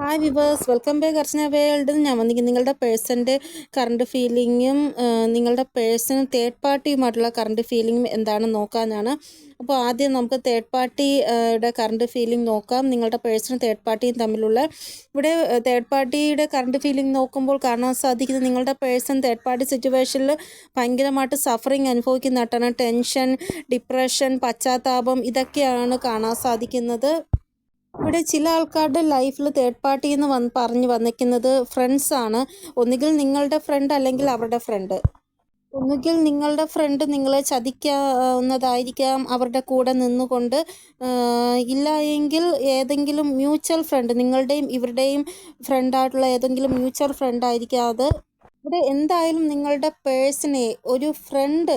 Hi viewers welcome back Archana world ഞാൻ വന്നിരിക്കുന്നത് നിങ്ങളുടെ പേഴ്സന്റെ കറണ്ട് ഫീലിങ്ങും നിങ്ങളുടെ പേഴ്സണും തേർഡ് പാർട്ടിയുമായിട്ടുള്ള കറണ്ട് ഫീലിങ്ങും എന്താണെന്ന് നോക്കാനാണ്. അപ്പോൾ ആദ്യം നമുക്ക് തേർഡ് പാർട്ടിയുടെ കറണ്ട് ഫീലിംഗ് നോക്കാം. നിങ്ങളുടെ പേഴ്സണും തേർഡ് പാർട്ടിയും തമ്മിലുള്ള ഇവിടെ തേർഡ് പാർട്ടിയുടെ കറണ്ട് ഫീലിംഗ് നോക്കുമ്പോൾ കാണാൻ സാധിക്കുന്നത് നിങ്ങളുടെ പേഴ്സൺ തേർഡ് പാർട്ടി സിറ്റുവേഷനിൽ ഭയങ്കരമായിട്ട് സഫറിങ് അനുഭവിക്കുന്നതായിട്ടാണ് ടെൻഷൻ ഡിപ്രഷൻ പശ്ചാത്താപം ഇതൊക്കെയാണ് കാണാൻ സാധിക്കുന്നത്. ഇവിടെ ചില ആൾക്കാരുടെ ലൈഫിൽ തേർഡ് പാർട്ടി എന്ന് വന്ന് പറഞ്ഞു വന്നിരിക്കുന്നത് ഫ്രണ്ട്സ് ആണ്. ഒന്നുകിൽ നിങ്ങളുടെ ഫ്രണ്ട് അല്ലെങ്കിൽ അവരുടെ ഫ്രണ്ട് ഒന്നുകിൽ നിങ്ങളുടെ ഫ്രണ്ട് നിങ്ങളെ ചതിക്കാവുന്നതായിരിക്കാം അവരുടെ കൂടെ നിന്നുകൊണ്ട്. ഇല്ല എങ്കിൽ ഏതെങ്കിലും മ്യൂച്വൽ ഫ്രണ്ട് നിങ്ങളുടെയും ഇവരുടെയും ഫ്രണ്ടായിട്ടുള്ള ഏതെങ്കിലും മ്യൂച്വൽ ഫ്രണ്ട് ആയിരിക്കാം അത്. ഇവിടെ എന്തായാലും നിങ്ങളുടെ പേഴ്സണെ ഒരു ഫ്രണ്ട്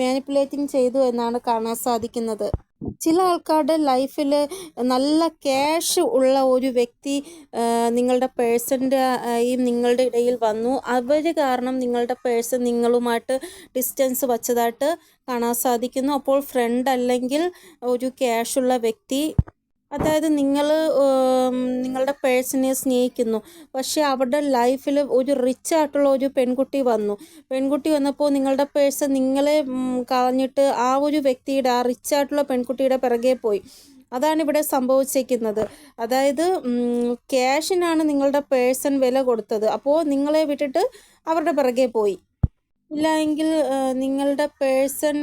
മാനിപ്പുലേറ്റിംഗ് ചെയ്തു എന്നാണ് കാണാൻ സാധിക്കുന്നത്. ചില ആൾക്കാരുടെ ലൈഫിൽ നല്ല ക്യാഷ് ഉള്ള ഒരു വ്യക്തി നിങ്ങളുടെ പേഴ്സന്റെ ഈ നിങ്ങളുടെ ഇടയിൽ വന്നു. അവർ കാരണം നിങ്ങളുടെ പേഴ്സൺ നിങ്ങളുമായിട്ട് ഡിസ്റ്റൻസ് വച്ചതായിട്ട് കാണാൻ സാധിക്കുന്നു. അപ്പോൾ ഫ്രണ്ട് അല്ലെങ്കിൽ ഒരു ക്യാഷുള്ള വ്യക്തി അതായത് നിങ്ങൾ നിങ്ങളുടെ പേഴ്സണെ സ്നേഹിക്കുന്നു. പക്ഷേ അവരുടെ ലൈഫിൽ ഒരു റിച്ച് ആയിട്ടുള്ള ഒരു പെൺകുട്ടി വന്നു. പെൺകുട്ടി വന്നപ്പോൾ നിങ്ങളുടെ പേഴ്സൺ നിങ്ങളെ കളഞ്ഞിട്ട് ആ ഒരു വ്യക്തിയുടെ ആ റിച്ച് ആയിട്ടുള്ള പെൺകുട്ടിയുടെ പിറകെ പോയി. അതാണ് ഇവിടെ സംഭവിച്ചിരിക്കുന്നത് അതായത് ക്യാഷിനാണ് നിങ്ങളുടെ പേഴ്സൺ വില കൊടുത്തത്. അപ്പോൾ നിങ്ങളെ വിട്ടിട്ട് അവരുടെ പിറകെ പോയി. ഇല്ല എങ്കിൽ നിങ്ങളുടെ പേഴ്സൺ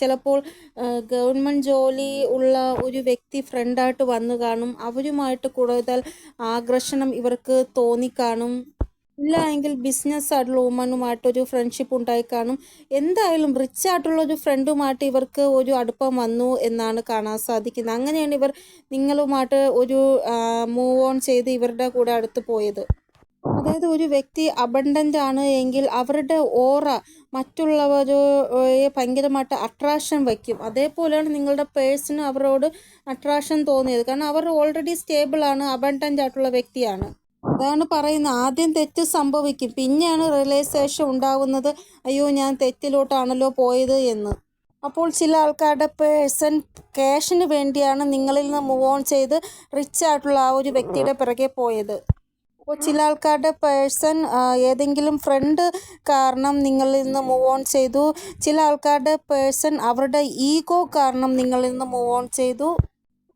ചിലപ്പോൾ ഗവൺമെന്റ് ജോലി ഉള്ള ഒരു വ്യക്തി ഫ്രണ്ടായിട്ട് വന്നു കാണും. അവരുമായിട്ട് കൂടുതൽ ആകർഷണം ഇവർക്ക് തോന്നിക്കാണും ഇല്ല എങ്കിൽ ബിസിനസ് ആയിട്ടുള്ള വുമണുമായിട്ടൊരു ഫ്രണ്ട്ഷിപ്പ് ഉണ്ടായി കാണും. എന്തായാലും റിച്ച് ആയിട്ടുള്ള ഒരു ഫ്രണ്ടുമായിട്ട് ഇവർക്ക് ഒരു അടുപ്പം വന്നു എന്നാണ് കാണാൻ സാധിക്കുന്നത്. അങ്ങനെയാണ് ഇവർ നിങ്ങളുമായിട്ട് ഒരു മൂവ് ഓൺ ചെയ്ത് ഇവരുടെ കൂടെ അടുത്ത് പോയത്. അതായത് ഒരു വ്യക്തി അബണ്ടന്റ് ആണ് എങ്കിൽ അവരുടെ ഓറ മറ്റുള്ളവരെ ഭയങ്കരമായിട്ട് അട്രാക്ഷൻ വയ്ക്കും. അതേപോലെയാണ് നിങ്ങളുടെ പേഴ്സണ് അവരോട് അട്രാക്ഷൻ തോന്നിയത്. കാരണം അവർ ഓൾറെഡി സ്റ്റേബിളാണ് അബണ്ടന്റ് ആയിട്ടുള്ള വ്യക്തിയാണ്. അതാണ് പറയുന്നത്. ആദ്യം തെറ്റ് സംഭവിക്കും. പിന്നെയാണ് റിയലൈസേഷൻ ഉണ്ടാകുന്നത് അയ്യോ ഞാൻ തെറ്റിലോട്ടാണല്ലോ പോയത് എന്ന്. അപ്പോൾ ചില ആൾക്കാരുടെ പേഴ്സൺ ക്യാഷിന് വേണ്ടിയാണ് നിങ്ങളിൽ നിന്ന് മൂവ് ഓൺ ചെയ്ത് റിച്ച് ആയിട്ടുള്ള ആ ഒരു വ്യക്തിയുടെ പിറകെ പോയത്. അപ്പോൾ ചില ആൾക്കാരുടെ പേഴ്സൺ ഏതെങ്കിലും ഫ്രണ്ട് കാരണം നിങ്ങളിൽ നിന്ന് മൂവ് ഓൺ ചെയ്തു. ചില ആൾക്കാരുടെ പേഴ്സൺ അവരുടെ ഈഗോ കാരണം നിങ്ങളിൽ നിന്ന് മൂവ് ഓൺ ചെയ്തു.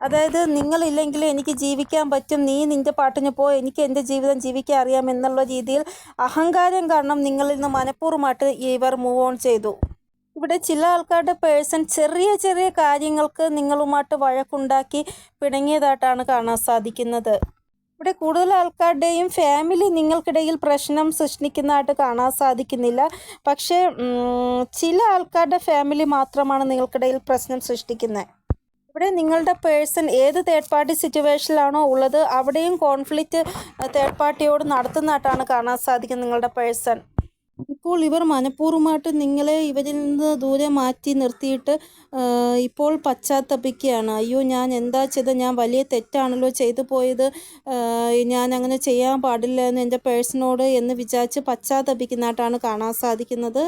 അതായത് നിങ്ങളില്ലെങ്കിൽ എനിക്ക് ജീവിക്കാൻ പറ്റും. നീ നിന്റെ പാട്ടിന് പോ. എനിക്ക് എന്റെ ജീവിതം ജീവിക്കാൻ അറിയാം എന്നുള്ള രീതിയിൽ അഹങ്കാരം കാരണം നിങ്ങളിൽ നിന്ന് മനഃപൂർവമായിട്ട് ഇവർ മൂവ് ഓൺ ചെയ്തു. ഇവിടെ ചില ആൾക്കാരുടെ പേഴ്സൺ ചെറിയ ചെറിയ കാര്യങ്ങൾക്ക് നിങ്ങളുമായിട്ട് വഴക്കുണ്ടാക്കി പിണങ്ങിയതായിട്ടാണ് കാണാൻ സാധിക്കുന്നത്. ഇവിടെ കൂടുതൽ ആൾക്കാരുടെയും ഫാമിലി നിങ്ങൾക്കിടയിൽ പ്രശ്നം സൃഷ്ടിക്കുന്നതായിട്ട് കാണാൻ സാധിക്കുന്നില്ല. പക്ഷേ ചില ആൾക്കാരുടെ ഫാമിലി മാത്രമാണ് നിങ്ങൾക്കിടയിൽ പ്രശ്നം സൃഷ്ടിക്കുന്നത് ഇവിടെ നിങ്ങളുടെ പേഴ്സൺ ഏത് തേർഡ് പാർട്ടി സിറ്റുവേഷനിലാണോ ഉള്ളത് അവിടെയും കോൺഫ്ലിക്റ്റ് തേർഡ് പാർട്ടിയോട് നടത്തുന്നതായിട്ടാണ് കാണാൻ സാധിക്കുന്നത് നിങ്ങളുടെ പേഴ്സൺ ഇപ്പോൾ ഇവർ മനഃപൂർവമായിട്ട് നിങ്ങളെ ഇവരിൽ നിന്ന് ദൂരെ മാറ്റി നിർത്തിയിട്ട് ഇപ്പോൾ പശ്ചാത്തപിക്കുകയാണ്. അയ്യോ ഞാൻ എന്താ ചെയ്തത്? ഞാൻ വലിയ തെറ്റാണല്ലോ ചെയ്തു പോയത്. ഞാൻ അങ്ങനെ ചെയ്യാൻ പാടില്ല എന്ന് എന്റെ പേഴ്സണോട് എന്ന് വിചാരിച്ച് പശ്ചാത്തപിക്കുന്നതായിട്ടാണ് കാണാൻ സാധിക്കുന്നത്.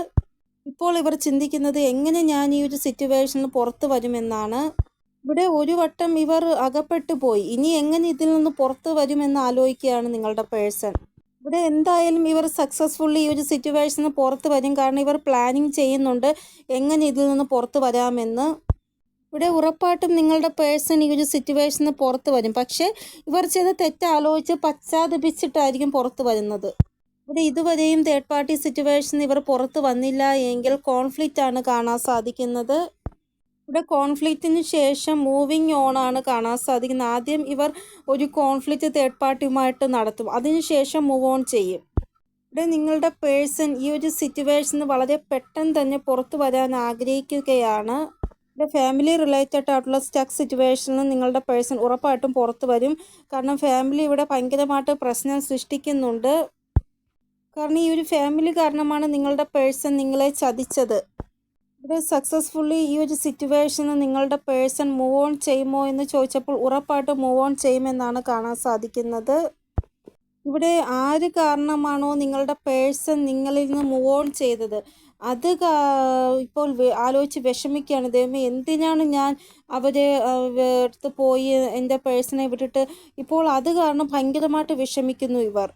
ഇപ്പോൾ ഇവർ ചിന്തിക്കുന്നത് എങ്ങനെ ഞാൻ ഈ ഒരു സിറ്റുവേഷനിൽ പുറത്തു വരുമെന്നാണ്. ഇവിടെ ഒരു വട്ടം ഇവർ അകപ്പെട്ടു പോയി. ഇനി എങ്ങനെ ഇതിൽ നിന്ന് പുറത്തു വരുമെന്ന് ആലോചിക്കുകയാണ് നിങ്ങളുടെ പേഴ്സൺ. ഇവിടെ എന്തായാലും ഇവർ സക്സസ്ഫുള്ളി ഈ ഒരു സിറ്റുവേഷന് പുറത്ത് വരും. കാരണം ഇവർ പ്ലാനിങ് ചെയ്യുന്നുണ്ട്. എങ്ങനെ ഇതിൽ നിന്ന് പുറത്ത് വരാമെന്ന്. ഇവിടെ ഉറപ്പായിട്ടും നിങ്ങളുടെ പേഴ്സൺ ഈ ഒരു സിറ്റുവേഷന് പുറത്ത് വരും. പക്ഷേ ഇവർ ചെയ്ത തെറ്റാലോചിച്ച് പശ്ചാത്തപിച്ചിട്ടായിരിക്കും പുറത്ത് വരുന്നത്. ഇവിടെ ഇതുവരെയും തേർഡ് പാർട്ടി സിറ്റുവേഷൻ ഇവർ പുറത്ത് വന്നില്ല. എങ്കിൽ കോൺഫ്ലിക്റ്റ് ആണ് കാണാൻ സാധിക്കുന്നത്. ഇവിടെ കോൺഫ്ലിക്റ്റിന് ശേഷം മൂവിങ് ഓൺ ആണ് കാണാൻ സാധിക്കുന്നത്. ആദ്യം ഇവർ ഒരു കോൺഫ്ലിക്റ്റ് തേർഡ് പാർട്ടിയുമായിട്ട് നടത്തും. അതിനുശേഷം മൂവ് ഓൺ ചെയ്യും. ഇവിടെ നിങ്ങളുടെ പേഴ്സൺ ഈ ഒരു സിറ്റുവേഷന് വളരെ പെട്ടെന്ന് തന്നെ പുറത്തു വരാൻ ആഗ്രഹിക്കുകയാണ്. ഇവിടെ ഫാമിലി റിലേറ്റഡ് ആയിട്ടുള്ള സ്റ്റക്ക് സിറ്റുവേഷനിൽ നിങ്ങളുടെ പേഴ്സൺ ഉറപ്പായിട്ടും പുറത്തു വരും. കാരണം ഫാമിലി ഇവിടെ ഭയങ്കരമായിട്ട് പ്രശ്നം സൃഷ്ടിക്കുന്നുണ്ട്. കാരണം ഈ ഒരു ഫാമിലി കാരണമാണ് നിങ്ങളുടെ പേഴ്സൺ നിങ്ങളെ ചതിച്ചത്. ഇവിടെ സക്സസ്ഫുള്ളി ഈ ഒരു സിറ്റുവേഷന് നിങ്ങളുടെ പേഴ്സൺ മൂവ് ഓൺ ചെയ്യുമോ എന്ന് ചോദിച്ചപ്പോൾ ഉറപ്പായിട്ട് മൂവ് ഓൺ ചെയ്യുമെന്നാണ് കാണാൻ സാധിക്കുന്നത്. ഇവിടെ ആര് കാരണമാണോ നിങ്ങളുടെ പേഴ്സൺ നിങ്ങളിൽ നിന്ന് മൂവ് ഓൺ ചെയ്തത്? അത് ഇപ്പോൾ ആലോചിച്ച് വിഷമിക്കുകയാണ്. ദൈവമേ എന്തിനാണ് ഞാൻ അവരെ അടുത്ത് പോയി എന്റെ പേഴ്സണെ വിട്ടിട്ട് ഇപ്പോൾ അത് കാരണം ഭയങ്കരമായിട്ട് വിഷമിക്കുന്നു ഇവർ.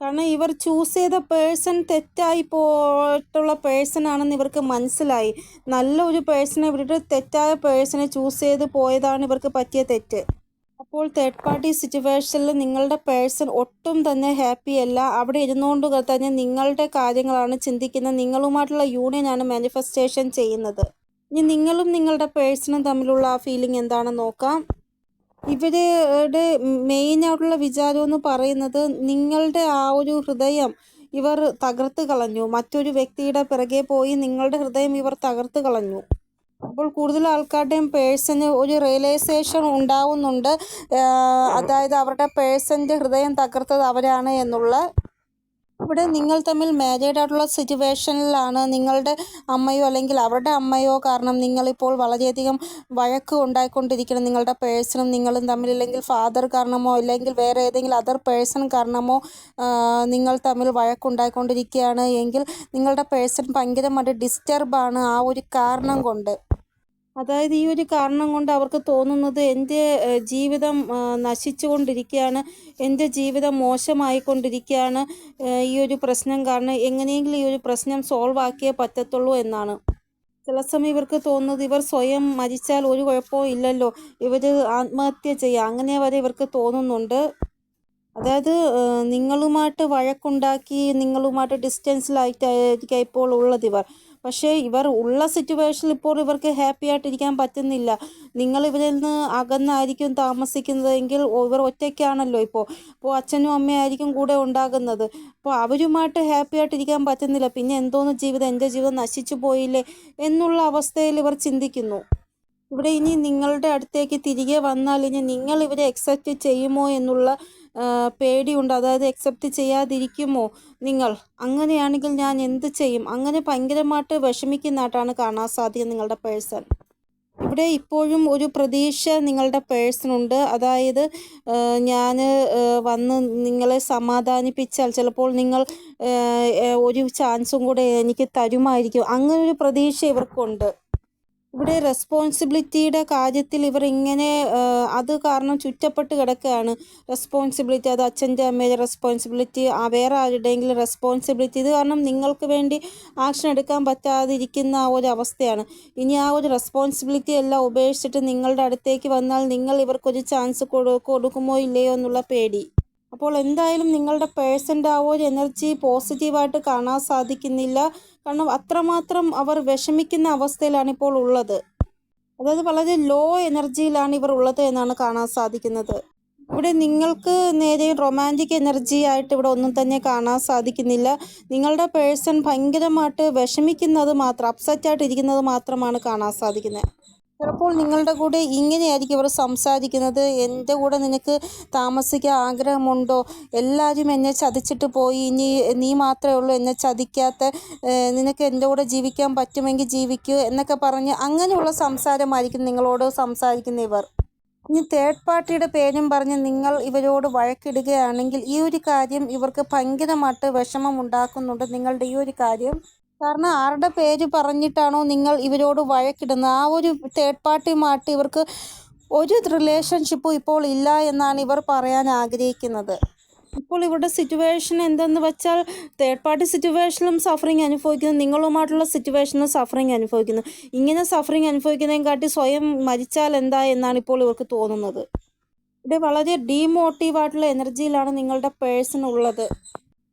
കാരണം ഇവർ ചൂസ് ചെയ്ത പേഴ്സൺ തെറ്റായി പോയിട്ടുള്ള പേഴ്സൺ ആണെന്ന് ഇവർക്ക് മനസ്സിലായി. നല്ല ഒരു പേഴ്സണെ വിട്ടിട്ട് തെറ്റായ പേഴ്സണെ ചൂസ് ചെയ്ത് പോയതാണ് ഇവർക്ക് പറ്റിയ തെറ്റ്. അപ്പോൾ തേർഡ് പാർട്ടി സിറ്റുവേഷനിൽ നിങ്ങളുടെ പേഴ്സൺ ഒട്ടും തന്നെ ഹാപ്പി അല്ല. അവിടെ ഇരുന്നുകൊണ്ട് തന്നെ നിങ്ങളുടെ കാര്യങ്ങളാണ് ചിന്തിക്കുന്നത്. നിങ്ങളുമായിട്ടുള്ള യൂണിയനാണ് മാനിഫെസ്റ്റേഷൻ ചെയ്യുന്നത്. ഇനി നിങ്ങളും നിങ്ങളുടെ പേഴ്സണും തമ്മിലുള്ള ആ ഫീലിംഗ് എന്താണെന്ന് നോക്കാം. ഇവരുടെ മെയിൻ ആയിട്ടുള്ള വിചാരം എന്ന് പറയുന്നത് നിങ്ങളുടെ ആ ഒരു ഹൃദയം ഇവർ തകർത്ത് കളഞ്ഞു. മറ്റൊരു വ്യക്തിയുടെ പിറകെ പോയി നിങ്ങളുടെ ഹൃദയം ഇവർ തകർത്ത് കളഞ്ഞു. അപ്പോൾ കൂടുതൽ ആൾക്കാരുടെയും പേഴ്സന് ഒരു റിയലൈസേഷൻ ഉണ്ടാവുന്നുണ്ട്. അതായത് അവരുടെ പേഴ്സന്റെ ഹൃദയം തകർത്തത് അവരാണ് എന്നുള്ള ഇവിടെ നിങ്ങൾ തമ്മിൽ മാരീഡ് ആയിട്ടുള്ള സിറ്റുവേഷനിലാണ് നിങ്ങളുടെ അമ്മയോ അല്ലെങ്കിൽ അവരുടെ അമ്മയോ കാരണം നിങ്ങളിപ്പോൾ വളരെയധികം വഴക്ക് ഉണ്ടായിക്കൊണ്ടിരിക്കണം നിങ്ങളുടെ പേഴ്സണും നിങ്ങളും തമ്മിൽ അല്ലെങ്കിൽ ഫാദർ കാരണമോ അല്ലെങ്കിൽ വേറെ ഏതെങ്കിലും അതർ പേഴ്സൺ കാരണമോ നിങ്ങൾ തമ്മിൽ വഴക്കുണ്ടായിക്കൊണ്ടിരിക്കുകയാണ് എങ്കിൽ നിങ്ങളുടെ പേഴ്സൺ ഭയങ്കരമായിട്ട് ഡിസ്റ്റർബാണ് ആ ഒരു കാരണം കൊണ്ട്. അതായത് ഈ ഒരു കാരണം കൊണ്ട് അവർക്ക് തോന്നുന്നത് എന്റെ ജീവിതം നശിച്ചുകൊണ്ടിരിക്കുകയാണ് എന്റെ ജീവിതം മോശമായിക്കൊണ്ടിരിക്കുകയാണ് ഈ ഒരു പ്രശ്നം കാരണം എങ്ങനെയെങ്കിലും ഈ ഒരു പ്രശ്നം സോൾവ് ആക്കിയേ പറ്റത്തുള്ളൂ എന്നാണ്. ചില സമയം ഇവർക്ക് തോന്നുന്നത് ഇവർ സ്വയം മരിച്ചാൽ ഒരു കുഴപ്പവും ഇല്ലല്ലോ ഇവർ ആത്മഹത്യ ചെയ്യുക അങ്ങനെ വരെ ഇവർക്ക് തോന്നുന്നുണ്ട്. അതായത് നിങ്ങളുമായിട്ട് വഴക്കുണ്ടാക്കി നിങ്ങളുമായിട്ട് ഡിസ്റ്റൻസിലായിട്ടായിരിക്കാം ഇപ്പോൾ ഉള്ളത് ഇവർ. പക്ഷേ ഇവർ ഉള്ള സിറ്റുവേഷനിൽ ഇപ്പോൾ ഇവർക്ക് ഹാപ്പി ആയിട്ടിരിക്കാൻ പറ്റുന്നില്ല. നിങ്ങൾ ഇവരിൽ നിന്ന് അകന്നായിരിക്കും താമസിക്കുന്നതെങ്കിൽ ഇവർ ഒറ്റയ്ക്കാണല്ലോ ഇപ്പോൾ. അപ്പോൾ അച്ഛനും അമ്മയായിരിക്കും കൂടെ ഉണ്ടാകുന്നത്. അപ്പോൾ അവരുമായിട്ട് ഹാപ്പി ആയിട്ടിരിക്കാൻ പറ്റുന്നില്ല. പിന്നെ എന്തോന്ന് ജീവിതം? എന്റെ ജീവിതം നശിച്ചു പോയില്ലേ എന്നുള്ള അവസ്ഥയിൽ ഇവർ ചിന്തിക്കുന്നു. ഇവിടെ ഇനി നിങ്ങളുടെ അടുത്തേക്ക് തിരികെ വന്നാൽ ഇനി നിങ്ങൾ ഇവരെ അക്സെപ്റ്റ് ചെയ്യുമോ എന്നുള്ള പേടിയുണ്ട്. അതായത് അക്സെപ്റ്റ് ചെയ്യാതിരിക്കുമോ നിങ്ങൾ? അങ്ങനെയാണെങ്കിൽ ഞാൻ എന്ത് ചെയ്യും? അങ്ങനെ ഭയങ്കരമായിട്ട് വിഷമിക്കുന്നതായിട്ടാണ് കാണാൻ സാധിക്കുന്നത് നിങ്ങളുടെ പേഴ്സൺ ഇവിടെ ഇപ്പോഴും ഒരു പ്രതീക്ഷ നിങ്ങളുടെ പേഴ്സണുണ്ട് അതായത് ഞാൻ വന്ന് നിങ്ങളെ സമാധാനിപ്പിച്ചാൽ ചിലപ്പോൾ നിങ്ങൾ ഒരു ചാൻസും കൂടെ എനിക്ക് തരുമായിരിക്കും. അങ്ങനെ ഒരു പ്രതീക്ഷ ഇവർക്കുണ്ട്. ഇവിടെ റെസ്പോൺസിബിലിറ്റിയുടെ കാര്യത്തിൽ ഇവർ ഇങ്ങനെ അത് കാരണം ചുറ്റപ്പെട്ട് കിടക്കുകയാണ്. റെസ്പോൺസിബിലിറ്റി അത് അച്ഛന്റെ അമ്മയുടെ റെസ്പോൺസിബിലിറ്റി വേറെ ആരുടെയെങ്കിലും റെസ്പോൺസിബിലിറ്റി ഇത് കാരണം നിങ്ങൾക്ക് വേണ്ടി ആക്ഷൻ എടുക്കാൻ പറ്റാതിരിക്കുന്ന ആ ഒരു അവസ്ഥയാണ്. ഇനി ആ ഒരു റെസ്പോൺസിബിലിറ്റി എല്ലാം ഉപേക്ഷിച്ചിട്ട് നിങ്ങളുടെ അടുത്തേക്ക് വന്നാൽ നിങ്ങൾ ഇവർക്കൊരു ചാൻസ് കൊടു കൊടുക്കുമോ ഇല്ലയോ എന്നുള്ള പേടി. അപ്പോൾ എന്തായാലും നിങ്ങളുടെ പേഴ്സന്റെ ആ ഒരു എനർജി പോസിറ്റീവായിട്ട് കാണാൻ സാധിക്കുന്നില്ല. കാരണം അത്രമാത്രം അവർ വിഷമിക്കുന്ന അവസ്ഥയിലാണ് ഇപ്പോൾ ഉള്ളത്. അതായത് വളരെ ലോ എനർജിയിലാണ് ഇവർ ഉള്ളത് എന്നാണ് കാണാൻ സാധിക്കുന്നത്. ഇവിടെ നിങ്ങൾക്ക് നേരെ റൊമാന്റിക് എനർജി ആയിട്ട് ഇവിടെ ഒന്നും തന്നെ കാണാൻ സാധിക്കുന്നില്ല. നിങ്ങളുടെ പേഴ്സൺ ഭയങ്കരമായിട്ട് വിഷമിക്കുന്നത് മാത്രം അപ്സെറ്റ് ഇരിക്കുന്നത് മാത്രമാണ് കാണാൻ സാധിക്കുന്നത്. ചിലപ്പോൾ നിങ്ങളുടെ കൂടെ ഇങ്ങനെയായിരിക്കും അവർ സംസാരിക്കുന്നത്. എന്റെ കൂടെ നിനക്ക് താമസിക്കാൻ ആഗ്രഹമുണ്ടോ? എല്ലാവരും എന്നെ ചതിച്ചിട്ട് പോയി. ഇനി നീ മാത്രമേ ഉള്ളൂ എന്നെ ചതിക്കാത്ത. നിനക്ക് എന്റെ കൂടെ ജീവിക്കാൻ പറ്റുമെങ്കിൽ ജീവിക്കൂ എന്നൊക്കെ പറഞ്ഞ് അങ്ങനെയുള്ള സംസാരമായിരിക്കും നിങ്ങളോട് സംസാരിക്കുന്ന ഇവർ. ഇനി തേർഡ് പാർട്ടിയുടെ പേരും പറഞ്ഞ് നിങ്ങൾ ഇവരോട് വഴക്കിടുകയാണെങ്കിൽ ഈ ഒരു കാര്യം ഇവർക്ക് ഭയങ്കരമായിട്ട് വിഷമം ഉണ്ടാക്കുന്നുണ്ട്. നിങ്ങളുടെ ഈ ഒരു കാര്യം കാരണം ആരുടെ പേര് പറഞ്ഞിട്ടാണോ നിങ്ങൾ ഇവരോട് വഴക്കിടുന്നത്? ആ ഒരു തേർഡ് പാർട്ടി പാർട്ടിയുമായിട്ട് ഇവർക്ക് ഒരു റിലേഷൻഷിപ്പും ഇപ്പോൾ ഇല്ല എന്നാണ് ഇവർ പറയാൻ ആഗ്രഹിക്കുന്നത്. ഇപ്പോൾ ഇവരുടെ സിറ്റുവേഷൻ എന്തെന്ന് വെച്ചാൽ തേർഡ് പാർട്ടി സിറ്റുവേഷനിലും സഫറിങ് അനുഭവിക്കുന്നു. നിങ്ങളുമായിട്ടുള്ള സിറ്റുവേഷനിലും സഫറിങ് അനുഭവിക്കുന്നു. ഇങ്ങനെ സഫറിങ് അനുഭവിക്കുന്നതിനെ കാട്ടി സ്വയം മരിച്ചാൽ എന്താ എന്നാണ് ഇപ്പോൾ ഇവർക്ക് തോന്നുന്നത്. ഇവിടെ വളരെ ഡീമോട്ടീവായിട്ടുള്ള എനർജിയിലാണ് നിങ്ങളുടെ പേഴ്സൺ ഉള്ളത്.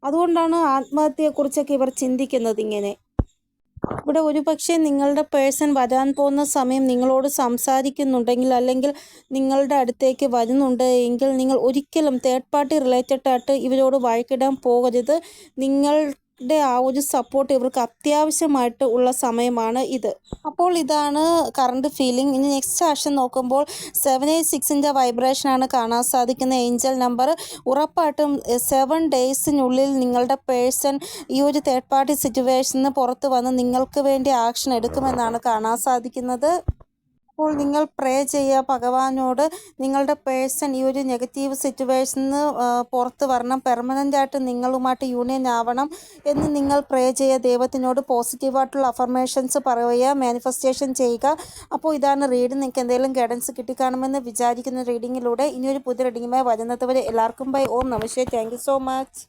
അതുകൊണ്ടാണ് ആത്മഹത്യയെക്കുറിച്ചൊക്കെ ഇവർ ചിന്തിക്കുന്നത് ഇങ്ങനെ. ഇവിടെ ഒരുപക്ഷെ നിങ്ങളുടെ പേഴ്സൺ വരാൻ പോകുന്ന സമയം നിങ്ങളോട് സംസാരിക്കുന്നുണ്ടെങ്കിൽ അല്ലെങ്കിൽ നിങ്ങളുടെ അടുത്തേക്ക് വരുന്നുണ്ട് എങ്കിൽ നിങ്ങൾ ഒരിക്കലും തേർഡ് പാർട്ടി റിലേറ്റഡ് ആയിട്ട് ഇവരോട് വഴക്കിടാൻ പോകരുത്. നിങ്ങളുടെ ആ ഒരു സപ്പോർട്ട് ഇവർക്ക് അത്യാവശ്യമായിട്ട് ഉള്ള സമയമാണ് ഇത്. അപ്പോൾ ഇതാണ് കറണ്ട് ഫീലിംഗ് ഇനി നെക്സ്റ്റ് ആക്ഷൻ നോക്കുമ്പോൾ സെവൻ എയ്റ്റ് സിക്സിന്റെ വൈബ്രേഷനാണ് കാണാൻ സാധിക്കുന്ന ഏഞ്ചൽ നമ്പർ ഉറപ്പായിട്ടും സെവൻ ഡേയ്സിനുള്ളിൽ നിങ്ങളുടെ പേഴ്സൺ ഈ ഒരു തേർഡ് പാർട്ടി സിറ്റുവേഷനിൽ പുറത്ത് വന്ന് നിങ്ങൾക്ക് വേണ്ടി ആക്ഷൻ എടുക്കുമെന്നാണ് കാണാൻ സാധിക്കുന്നത്. അപ്പോൾ നിങ്ങൾ പ്രേ ചെയ്യുക. ഭഗവാനോട് നിങ്ങളുടെ പേഴ്സൺ ഈ ഒരു നെഗറ്റീവ് സിറ്റുവേഷനിൽ നിന്ന് പുറത്ത് വരണം. പെർമനന്റ് ആയിട്ട് നിങ്ങളുമായിട്ട് യൂണിയൻ ആവണം എന്ന് നിങ്ങൾ പ്രേ ചെയ്യുക. ദൈവത്തിനോട് പോസിറ്റീവായിട്ടുള്ള അഫർമേഷൻസ് പറയുക മാനിഫെസ്റ്റേഷൻ ചെയ്യുക. അപ്പോൾ ഇതാണ് റീഡ് നിങ്ങൾക്ക് എന്തെങ്കിലും ഗൈഡൻസ് കിട്ടിക്കാണുമെന്ന് വിചാരിക്കുന്ന റീഡിങ്ങിലൂടെ ഇനിയൊരു പുതിയ റീഡിങ്ങുമായി വരുന്നത് വരെ എല്ലാവർക്കും ബൈ ഓം നമസ്തേ താങ്ക് സോ മച്ച്